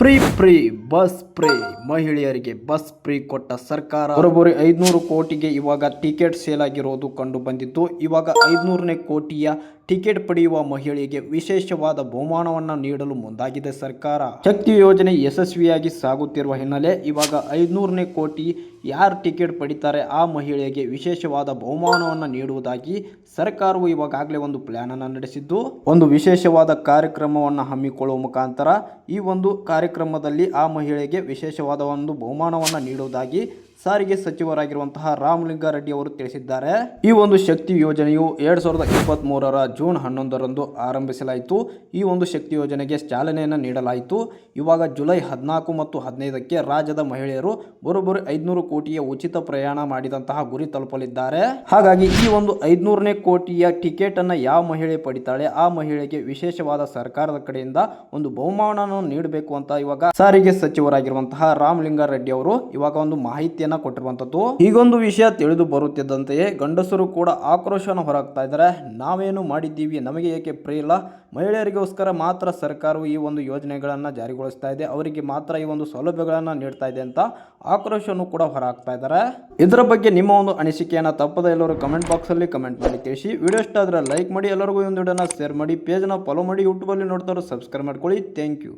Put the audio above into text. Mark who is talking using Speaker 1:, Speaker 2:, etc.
Speaker 1: Free free, bus free. ಮಹಿಳೆಯರಿಗೆ bus free ಕೊಟ್ಟ ಸರ್ಕಾರ. ಬರೋಬ್ಬರಿ ಐದುನೂರು ಕೋಟಿಗೆ ಇವಾಗ ಟಿಕೆಟ್ ಸೇಲ್ ಆಗಿರೋದು ಕಂಡು ಬಂದಿದ್ದು. ಇವಾಗ ಐದುನೂರನೇ ಕೋಟಿಯ ಟಿಕೆಟ್ ಪಡೆಯುವ ಮಹಿಳೆಗೆ ವಿಶೇಷವಾದ ಬಹುಮಾನವನ್ನು ನೀಡಲು ಮುಂದಾಗಿದೆ ಸರ್ಕಾರ. ಶಕ್ತಿ ಯೋಜನೆ ಯಶಸ್ವಿಯಾಗಿ ಸಾಗುತ್ತಿರುವ ಹಿನ್ನೆಲೆ ಇವಾಗ ಐದುನೂರನೇ ಕೋಟಿ ಯಾರು ಟಿಕೆಟ್ ಪಡಿತಾರೆ ಆ ಮಹಿಳೆಗೆ ವಿಶೇಷವಾದ ಬಹುಮಾನವನ್ನು ನೀಡುವುದಾಗಿ ಸರ್ಕಾರವು ಇವಾಗಲೇ ಒಂದು ಪ್ಲ್ಯಾನನ್ನು ನಡೆಸಿದ್ದು. ಒಂದು ವಿಶೇಷವಾದ ಕಾರ್ಯಕ್ರಮವನ್ನು ಹಮ್ಮಿಕೊಳ್ಳುವ ಮುಖಾಂತರ ಈ ಒಂದು ಕಾರ್ಯಕ್ರಮದಲ್ಲಿ ಆ ಮಹಿಳೆಗೆ ವಿಶೇಷವಾದ ಒಂದು ಬಹುಮಾನವನ್ನು ನೀಡುವುದಾಗಿ ಸಾರಿಗೆ ಸಚಿವರಾಗಿರುವಂತಹ ರಾಮಲಿಂಗಾರೆಡ್ಡಿ ಅವರು ತಿಳಿಸಿದ್ದಾರೆ. ಈ ಒಂದು ಶಕ್ತಿ ಯೋಜನೆಯು ಎರಡ್ ಸಾವಿರದ ಇಪ್ಪತ್ತ್ ಮೂರರ ಜೂನ್ ಹನ್ನೊಂದರಂದು ಆರಂಭಿಸಲಾಯಿತು. ಈ ಒಂದು ಶಕ್ತಿ ಯೋಜನೆಗೆ ಚಾಲನೆಯನ್ನು ನೀಡಲಾಯಿತು. ಇವಾಗ ಜುಲೈ ಹದಿನಾಲ್ಕು ಮತ್ತು ಹದಿನೈದಕ್ಕೆ ರಾಜ್ಯದ ಮಹಿಳೆಯರು ಬರೋಬ್ಬರಿ ಐದುನೂರು ಕೋಟಿಯ ಉಚಿತ ಪ್ರಯಾಣ ಮಾಡಿದಂತಹ ಗುರಿ ತಲುಪಲಿದ್ದಾರೆ. ಹಾಗಾಗಿ ಈ ಒಂದು ಐದುನೂರನೇ ಕೋಟಿಯ ಟಿಕೆಟ್ ಅನ್ನು ಯಾವ ಮಹಿಳೆ ಪಡಿತಾಳೆ, ಆ ಮಹಿಳೆಗೆ ವಿಶೇಷವಾದ ಸರ್ಕಾರದ ಕಡೆಯಿಂದ ಒಂದು ಬಹುಮಾನವನ್ನು ನೀಡಬೇಕು ಅಂತ ಇವಾಗ ಸಾರಿಗೆ ಸಚಿವರಾಗಿರುವಂತಹ ರಾಮಲಿಂಗಾರೆಡ್ಡಿ ಅವರು ಇವಾಗ ಒಂದು ಮಾಹಿತಿಯನ್ನ ಕೊಟ್ಟಿರುವಂತದ್ದು ಹೀಗೊಂದು ವಿಷಯ ತಿಳಿದು ಬರುತ್ತಿದ್ದಂತೆಯೇ ಗಂಡಸರು ಕೂಡ ಆಕ್ರೋಶವನ್ನು ಹೊರಗ್ತಾ ಇದ್ದಾರೆ. ನಾವೇನು ಮಾಡಿದ್ದೀವಿ ನಮಗೆ ಏಕೆ ಪ್ರೇ ಇಲ್ಲ? ಮಹಿಳೆಯರಿಗೋಸ್ಕರ ಮಾತ್ರ ಸರ್ಕಾರವು ಈ ಒಂದು ಯೋಜನೆಗಳನ್ನು ಜಾರಿಗೊಳಿಸ್ತಾ ಇದೆ. ಅವರಿಗೆ ಮಾತ್ರ ಈ ಒಂದು ಸೌಲಭ್ಯಗಳನ್ನು ನೀಡ್ತಾ ಇದೆ ಅಂತ ಆಕ್ರೋಶವನ್ನು ಕೂಡ ಹೊರಹಾಕ್ತಾ ಇದ್ದಾರೆ. ಇದರ ಬಗ್ಗೆ ನಿಮ್ಮ ಒಂದು ಅನಿಸಿಕೆಯನ್ನು ತಪ್ಪದ ಎಲ್ಲರೂ ಕಮೆಂಟ್ ಬಾಕ್ಸಲ್ಲಿ ಕಮೆಂಟ್ ಮಾಡಿ ತಿಳಿಸಿ. ವಿಡಿಯೋ ಇಷ್ಟ ಆದರೆ ಲೈಕ್ ಮಾಡಿ, ಎಲ್ಲರಿಗೂ ಒಂದು ವಿಡಿಯೋನ ಶೇರ್ ಮಾಡಿ ಪೇಜ್ನ ಫಾಲೋ ಮಾಡಿ ಯೂಟ್ಯೂಬಲ್ಲಿ ನೋಡ್ತಾರೆ ಸಬ್ಸ್ಕ್ರೈಬ್ ಮಾಡ್ಕೊಳ್ಳಿ. Thank you